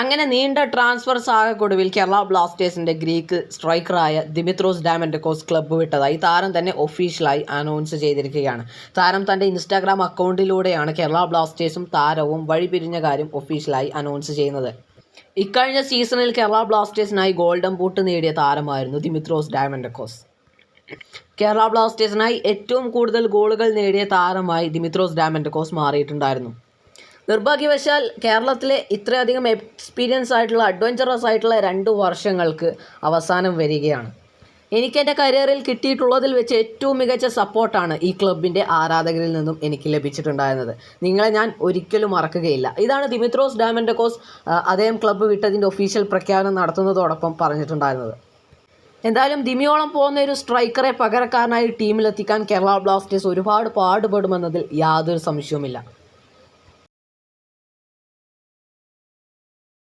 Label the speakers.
Speaker 1: അങ്ങനെ നീണ്ട ട്രാൻസ്ഫർ സാഹക്കൊടുവിൽ കേരള ബ്ലാസ്റ്റേഴ്സിന്റെ ഗ്രീക്ക് സ്ട്രൈക്കറായ ദിമിത്രോസ് ഡാമൻഡക്കോസ് ക്ലബ്ബ് വിട്ടതായി താരം തന്നെ ഒഫീഷ്യലായി അനൗൺസ് ചെയ്തിരിക്കുകയാണ്. താരം തന്റെ ഇൻസ്റ്റാഗ്രാം അക്കൗണ്ടിലൂടെയാണ് കേരള ബ്ലാസ്റ്റേഴ്സും താരവും വഴിപിരിഞ്ഞ കാര്യം ഒഫീഷ്യലായി അനൗൺസ് ചെയ്യുന്നത്. ഇക്കഴിഞ്ഞ സീസണിൽ കേരള ബ്ലാസ്റ്റേഴ്സിനായി ഗോൾഡൻ ബൂട്ട് നേടിയ താരമായിരുന്നു ദിമിത്രോസ് ഡാമൻഡക്കോസ് കേരള ബ്ലാസ്റ്റേഴ്സിനായി ഏറ്റവും കൂടുതൽ ഗോളുകൾ നേടിയ താരമായി ദിമിത്രോസ് ഡാമൻഡക്കോസ് മാറിയിട്ടുണ്ടായിരുന്നു. നിർഭാഗ്യവശാൽ കേരളത്തിലെ ഇത്രയധികം എക്സ്പീരിയൻസ് ആയിട്ടുള്ള അഡ്വഞ്ചറസ് ആയിട്ടുള്ള രണ്ട് വർഷങ്ങൾക്ക് അവസാനം വരികയാണ്. എനിക്ക് എന്റെ കരിയറിൽ കിട്ടിയിട്ടുള്ളതിൽ വെച്ച് ഏറ്റവും മികച്ച സപ്പോർട്ടാണ് ഈ ക്ലബിന്റെ ആരാധകരിൽ നിന്നും എനിക്ക് ലഭിച്ചിട്ടുണ്ടായിരുന്നത്. നിങ്ങളെ ഞാൻ ഒരിക്കലും മറക്കുകയില്ല. ഇതാണ് ദിമിത്രോസ് ഡാമൻഡക്കോസ് കോസ് അദ്ദേഹം ക്ലബ്ബ് വിട്ടതിന്റെ ഒഫീഷ്യൽ പ്രഖ്യാപനം നടത്തുന്നതോടൊപ്പം പറഞ്ഞിട്ടുണ്ടായിരുന്നത്. എന്തായാലും ദിമിയോളം പോകുന്ന ഒരു സ്ട്രൈക്കറെ പകരക്കാരനായി ടീമിലെത്തിക്കാൻ കേരള ബ്ലാസ്റ്റേഴ്സ് ഒരുപാട് പാടുപെടുമെന്നതിൽ യാതൊരു സംശയവുമില്ല.